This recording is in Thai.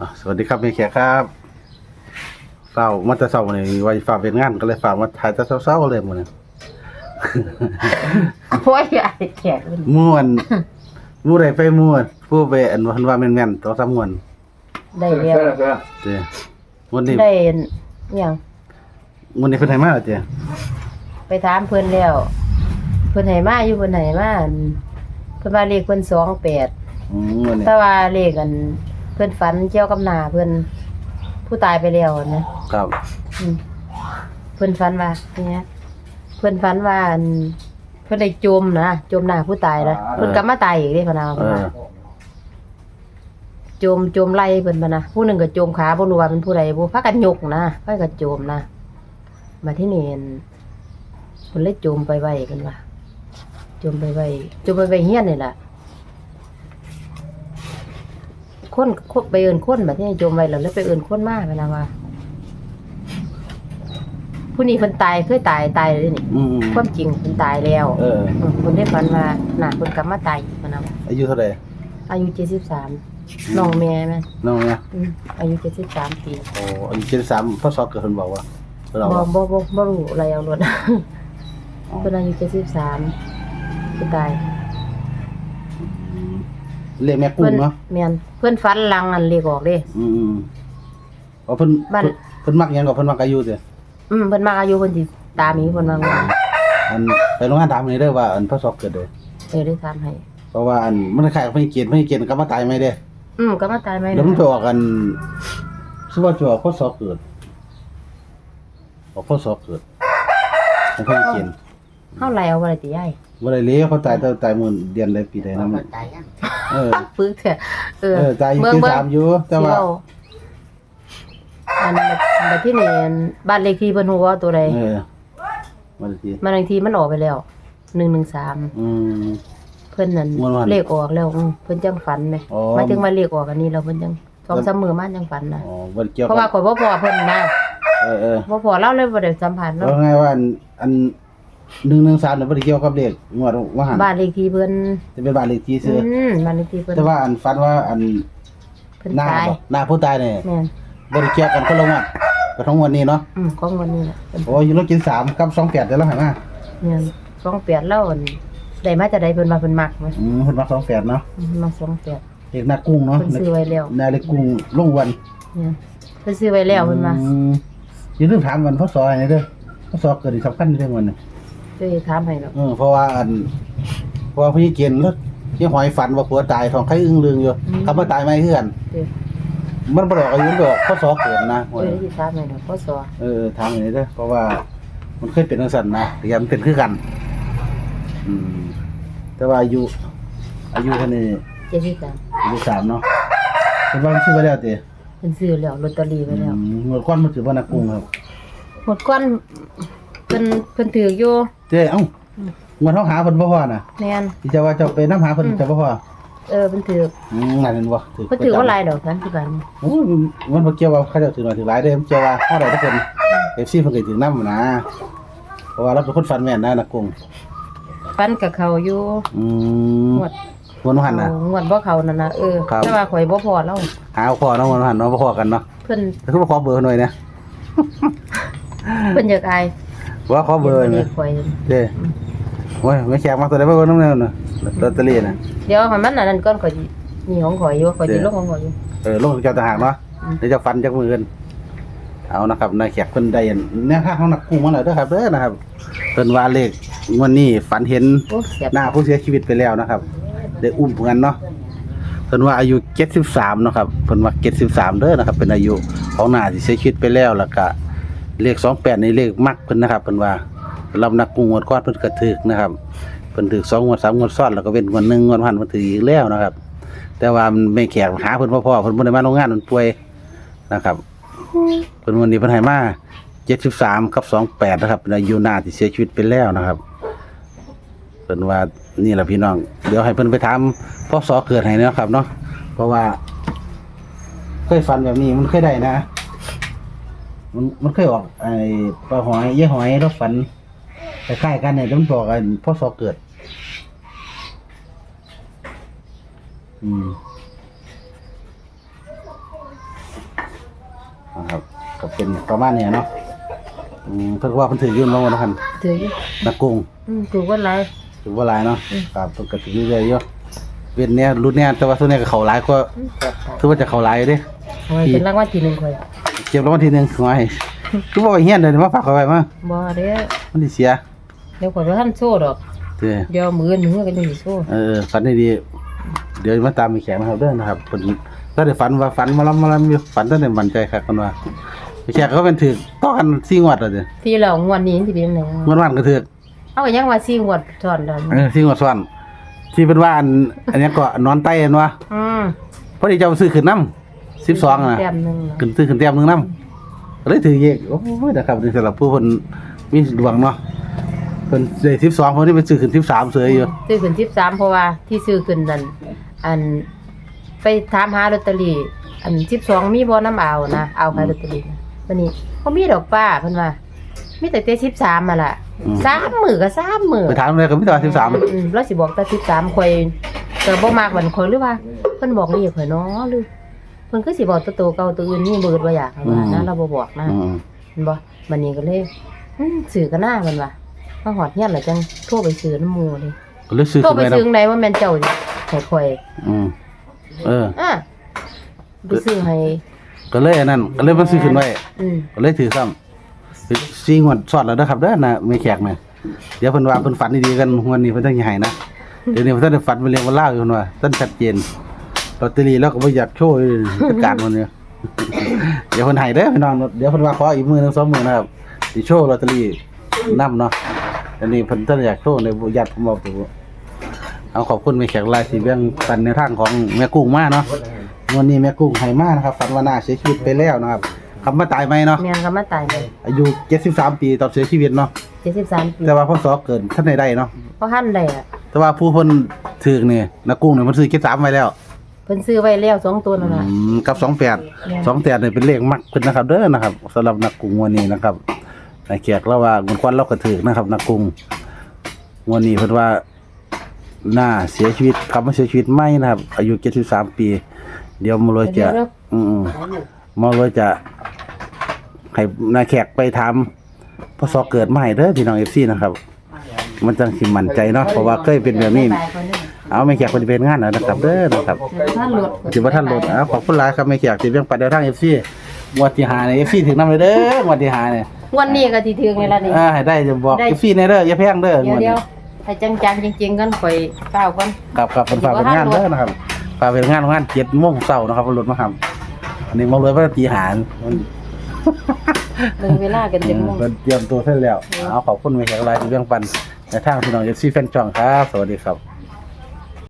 อะสวัสดีครับแม่แขกครับเฝ้ามาแต่เช้านี่ว่าสิฝากเป็นงานก็เลยฝากมาถ่ายแต่เช้าๆเลยมื้อนี้โอ้ยไอ้แขกมันม่วนมู่ใดไปม่วนผู้ไปอันว่าว่าแม่นๆ2-3ม่วนได้แล้วเจ้วันนี้ได้อิหยังวันนี้เพิ่นให้มาแล้วเจ้ไปถามเพิ่นแล้ว เพิ่นให้มาอยู่เพิ่นให้มาอันเพิ่นว่าเลขเพิ่น28อืมวันนี้แต่ว่าเลขอันเพิ่นฝันเกี่ยวกับหน้าเพิ่นผู้ตายไปแล้วนะครับ อืมเพิ่นฝันว่าเนี่ยเพิ่นฝันว่าอันเพิ่นได้จมนะจมหน้าผู้ตายนะเพิ่นกลับมาตายอีกเด้พะนาเอเพิ่นอ ว่าจมจมไล่เพิ่นมานะผู้หนึงก็จมขาบ่รู้ว่าเป็นผู้ใดบ่พากันยกนะพากันจมนะมาที่นี่อั่นเพิ่นเลยจมไปไว้เพิ่นว่าจมไปไว้จมไปไว้เฮียนนี่ล่ะ คนคนไปเอิ้นคนบัดนี้จมไว้แล้วแล้วไปเอิ้นคนมาพะนะว่าผู้นี้เพิ่นตายเคยตายตายเลยนี่อืมความจริงเพิ่นตายแล้วเอออืมเพิ่นได้ฝันว่าหน้าเพิ่นกลับมาตายอีกพะนะว่าอายุเท่าไหร่อายุ73น้องแม่แม่นน้องเนี่ยอืมอายุ73ปีโอ้อายุ73พศเกิดเพิ่นบอกว่าเพิ่นเอาบ่ว่าบ่บ่บ่รู้อะไรเอารถเพิ่นอายุ73เพิ่นตาย เรียกแม่กุ้เพิ่งนเนาะแม่นเพิ่นฝันหลังอันเลขออกเด้ อืมอืมอ๋อเพิ่นบ้าน เพิ่นเพิ่นมักหยังกับเพิ่นมักอายุเด้ออืมเพิ่นมาอายุเพิ่นสิตามอีกเพิ่นว่าว่าอันไปโรงงานถามนี่เด้อว่าอันพศเกิดเด้อเออได้ถามให้ เพราะว่าอันมันคล้ายกับไม่เกียรติไม่เกียรติก็มาตายไม่ได้อืมก็มาตายไหมแล้วมันไปออกกันชื่อว่าจะออกพศเกิดออกพศเกิดของไม่เกียรติเฮาไล่เอาบ่ได้ติยายบ่ได้เลยเขาตายแต่ตายมื้อเดือนใดปีใดนำ เออ ปึกเถอะเออเออตายอยู่เบิ่งปีเบิ่งสามอยู่แต่ว่าสิเว้อันบัดบัดที่นี่อันบ้านเลขที่เพิ่นฮู้ว่าตัวใดเออมาทีมันเลขที่มันออกไปแล้ว113อืม เพิ่นนั่นม่วนๆเลขออกแล้วอืมเพิ่นจังฝันไหมอ๋อ หมายถึงว่าเลขออกอันนี้แล้วเพิ่นจังสองสามมื้อมาจังฝันนะอ๋อบ่เกี่ยวเพราะว่าข่อยบ่พอเพิ่นนะเออเออบ่พอเล่าเลยบ่ได้สัมผัสเพเนาะราะไงว่าอันอัน 113เนี่ยบ่ได้เกี่ยวกับเลขงวดว่าหันบ้านเลขที่เพิ่นจะเป็นบ้านเลขที่อืซื่อมบ้านเลขที่เพิ่นแต่ว่าอันฝันว่าอันเพิ่นหน้าตายบ่หน้าผู้ตายเนี่ยแม่นบริเกี่ยวกันคนละงวันก็ทั้งวันนี้เนาะอืมของวันนี้แหละเพิ่นโอ้ยเรากินสามกับสองแปดได้แล้วหันมาแม่นสองแปดแล้วอันได้มาจากใดเพิ่นว่าเพิ่นมักไหมอืมคนมาสองแปดเนาะอืมมาสองแปดเด็กหน้ากุ้งเนาะเพิ่นซื้อไว้แล้วนาเล็กกุ้งลงวันแม่นเพิ่นซื้อไว้แล้วเพิ่นว่าอืมอย่าลืมถามวันพ่อซอยนี่เด้อพ่อซอเกิดที่สำคัญเรื่องวันนี้เคยถามให้แล้วเออเพราะว่าอันเพราะว่าพี่เกียนแล้วที่หอยฝันว่าผัวตายท้องไข่อึ้งลึงอยู่คำว่าตายไม่เฮือน เด้อมันบ่ดอกอายุมันดอกพ่อซอเกิดนะเคยได้ถามให้แล้วพศเออถามอย่างนี้เด้อเพราะว่ามันเคยเป็นจังซั่นนะแต่ยังเป็นคือกัน อืม แต่ว่าอายุ อายุเท่านี้73อายุสามเนาะเป็นว่ามันซื้อไปแล้วติเพิ่นซื้อแล้วลอตเตอรี่ไว้แล้วอืมเมื่อก่อนมันถือว่านักกุ้งครับหมดก้อน เพิ่นเพิ่นถืออยู่เจ้เอ้าเงินเฮาหาเพิ่นบ่พอน่ะแม่นที่จะว่าเจ้าไปนํหาเพิ่นจะบ่พอเออเพิ่นถืออืมนั่นนั่นบ่เพิ่นถือว่าหลายดอกกันคือกันโอ้ยมันบ่เกี่ยวว่าเขาเจ้าถือน้อยถือหลายเด้มันเกี่ยวว่าเฮาได้ทุกคน FC เพิ่นก็ถือนำนะเพราะว่าเราเป็นคนฟันแม่นนะนักกุ้งฟันกับเขาอยู่อืมงวดวันหันน่ะงวดบ่เขานั่นน่ะเออครับแต่ว่าข่อยบ่พอแล้วหาพ่อเนาะวันหันเนาะบ่พอกันเนาะเพิ่นแต่คือบ่ขอเบอร์หน่อยนะเพิ่นอยากอาย ว่าขอเบอร์เดี๋นี่ยวข่อยเด้โอ้ยไม่แขกมาตัวใดบ่เบิ่งนำแนวน่ะลอตเตอรี่น่ะเดี๋ยวให้มันอันนั้นก่อนข่อยสินี่ของข่อยอยู่ข่อยสิเดี๋ยวลงของข่อยอยู่เออลงเจ้าทหารเนาะอืมเดี๋ยวจะฟันจากมือกันเอานะครับนายแขกเพิ่นได้อันแนวทางของนักกุ้งมาแล้วเด้อครับเด้อนะครับเพิ่นว่าเลขงวันนี้ฝันเห็นโอ้เสียบหน้าผู้เสียชีวิตไปแล้วนะครับได้อุ้มกันเนาะเพิ่นว่าอายุ73เนาะครับเพิ่นว่า73เด้อนะครับ เป็นอายุของหน้าที่เสียชีวิตไปแล้วแล้วก็ เลข28นี่เลขมักเพิ่นนะครับเพิ่นว่าสำหรับนักกุ้งงวดก่อนเพิ่นก็ถึกนะครับเพิ่นถึก2งงวด3งวดซ้อนแล้วก็เว้นงวดหนึ่งงวดพันเพิ่นถึกอีกแล้วนะครับ แต่ว่ามันไม่แขกหาเพิ่นบ่พอเพิ่นบ่ได้มาโรงงานเพิ่นป่วยนะครับเพิ่นวันนี้เพิ่นให้มา73กับ28นะครับเป็นอายุหน้าที่เสียชีวิตไปแล้วนะครับเพิ่นว่านี่แหละพี่น้อง เดี๋ยวให้เพิ่นไปถามพ่อสอเกิดให้เนาะครับเนาะเพราะว่า เคยฝันแบบนี้มันเคยได้นะ มันมันเคยออกไอ้ปลาหอยเยี่หอยรถฝันคล้ายๆกันเนี่ยแต่มันบอกไอ้พ่อสอเกิด อืมนะครับก็เป็นประมาณนี้เนาะอืมเพิ่นว่าเพิ่นถือยุ่นลงนะครับถืออยู่นักกุ้งอืมถูกว่าไร ถือว่าหลายเนาะอืม ครับเพิ่นก็ถือเรื่อยๆอยู่เวียนเนี้ยรุ่นเนี้ยแต่ว่าส่วนเนี้ยก็เข้าหลายกว่าอืมแซ่บตายถือว่าจะเข้าหลายอยู่เด้โอ้ยเป็นรางวัลที่หนึ่งข่อย เก็บรางวัลที่หนึ่งไว้คือบ่ไปเฮียนเด้อมาฝากเอาไว้มาบ่เด้อมันสิเสียเดี๋ยวข่อยบ่ทันโซ่ดอกเด้อเดี๋ยวมื้อมื้อก็จะสิโซ่เออฝันให้ดีเดี๋ยวมาตามมีแขกนะครับเด้อนะครับเพิ่นก็ได้ฝันว่าฝันมาลํมาลํอยู่ฝันตั้งแต่มั่นใจครับกันว่ามีแขกเขาเป็นถือต่อกัน4งวดแล้วเด้อที่เรางวดนี้สิเป็นจังได๋งวดวันก็ถือเอาก็ยังว่า4งวดซ้อนดอนเออ4งวดซ้อนที่เป็นว่าอันอันนี้ก็นอนใต้อันว่าอืมพอดีเจ้าซื้อขึ้นนำ 12น่ะแต้มหนึงน่ะขึ้นซื้อขึ้นแต้มหนึงนำเลยถือเยกโอ้ยนะครับนี่สำหรับผู้เพิ่นมีดวงเนาะเพิ่นได้12เพิ่นได้ไปซื้อขึ้น13เสยอยู่ซื้อขึ้น13เพราะว่าที่ซื้อขึ้นนั่นอันไปถามหาลอตเตอรี่อัน12มีบ่น้ำเอานะเอาขายลอตเตอรี่นะวันนี้บ่มีดอกป้าเพิ่นว่ามีแต่แต่13มาล่ะอืมสามมื้อก็สามมื้อไปถามเลยก็มีแต่ว่า13อืมเราสิบอกแต่13ข่อยก็บ่มากบันข่อยหรือว่าเพิ่นบอกนี่ข่อยเนาะหรือ เพิ่นคือสิบอกตัวโตเก่าตัวอื่นนี่เบิดบ่อยากให้ว่านะเราบ่บอกนะอืมเห็นบ่มันนี้ก็เลยอืมซื้อกันหน้ามันว่ะมาหอดเฮียนแล้วจังโทรไปซื้อน้ำหมูเลยก็เลยซื้อโทรขึ้นไปไปซื้อนะไหนว่าแม่นเจ้าสิให้ข่อยอืมเออ อะไปซื้อให้ก็เลยอันนั้นก็เลยมันซื้อขึ้นไว้อืมก็เลยถือซ้ำซีงวดสอดแล้วนะครับเด้อนะไม่แขกนะเดี๋ยวเพิ่นว่าเพิ่นฝันดีๆกันงวันนี้เพิ่นต้องสิให้นะเดี๋ยวนี้เพิ่นได้ฝันเป็นเรื่องเป็นเล่าวอยู่เพิ่นว่าต้นชัดเจน ลอตเตอรี่แล้วก็บ่อยากโชว์อยู่จัดการมันเนี่ย เดี๋ยวเพิ่นให้เด้อพี่น้องเดี๋ยวเพิ่นว่าขออีกมื้อหนึงสองมื้อนะครับสิโชว์ลอตเตอรี่นํเนาะอันนี้เพิ่นต้นอยากโชว์ในบ่ญาติผมบอกตัวเอาขอบคุณแม่แขกหลายที่แบ่งปันในทางของแม่กุ้งมาเนาะวันนี้แม่กุ้งให้มานะครับฝันว่าน้าเสียชีวิตไปแล้วนะครับคำว่าตายไหมเนาะแม่นก็มาตายเลยอายุ73ปีตอนเสียชีวิตเนาะ73ปีแต่ว่าพศเกิดท่านใดได้เนาะบ่ทันได้อะแต่ว่าผู้เพิ่นถือนี่นักกุ้งเนี่ยมันซื้อ73ไว้แล้วเพิ่นซื้อไว้แล้วสองตัวนั่นอืน่ะมกับ28 28เนี่ยเป็นเลขมักเพิ่นนะครับ เด้อนะครับสำหรับนักกุ้งงวดนี้นะครับนายแขกเราว่าเงินควันเราก็ถือนะครับ นักกุ้งงวดนี้เพิ่นว่าหน้าเสียชีวิตคำว่าเสียชีวิตไม่นะครับ อายุ73ปี เดี๋ยวมาเลยจะ เดี๋ยวอืมๆมาเลยจะให้นายแขกไปถามพศเกิดมาให้เด้อพี่น้อง FC นะครับ มันจังสิมั่นใจเนาะเพราะว่าเคยเป็นแบบนี้ เอาไม่แขกคนจะเป็นงานแล้วนะครับเด้อนะครับท่านรถถือว่าท่านโหลดอะขอบคุณหลายครับไม่แขกที่เรื่องปัดเดียวทาง FC งวดที่หาใน FC ถึงนำเลยเด้องวดที่หาเนี่ยงวดนี้ก็สิถึงนี่ล่ะนี่อ่าให้ได้จะบอกได้ FC ในเด้ออย่าแพงเด้อเดี๋ยวงวดเดี๋นี้ยวให้จังๆจริงๆกันข่อยเก้าก่อนกับกับเป็นฝากเป็นงานเด้อนะครับฝากเป็นงานงาน7โมงเช้านะครับรถมาครับอันนี้มาเลยว่าตีหารมันเลยเวลากันเจ็ดโมงเพิ่นเตรียมตัวเสร็จแล้วเอาขอบคุณไม่แขกหลายที่เรื่องปันในทางพี่น้อง FC แฟนช่องครับ สวัสดีครับ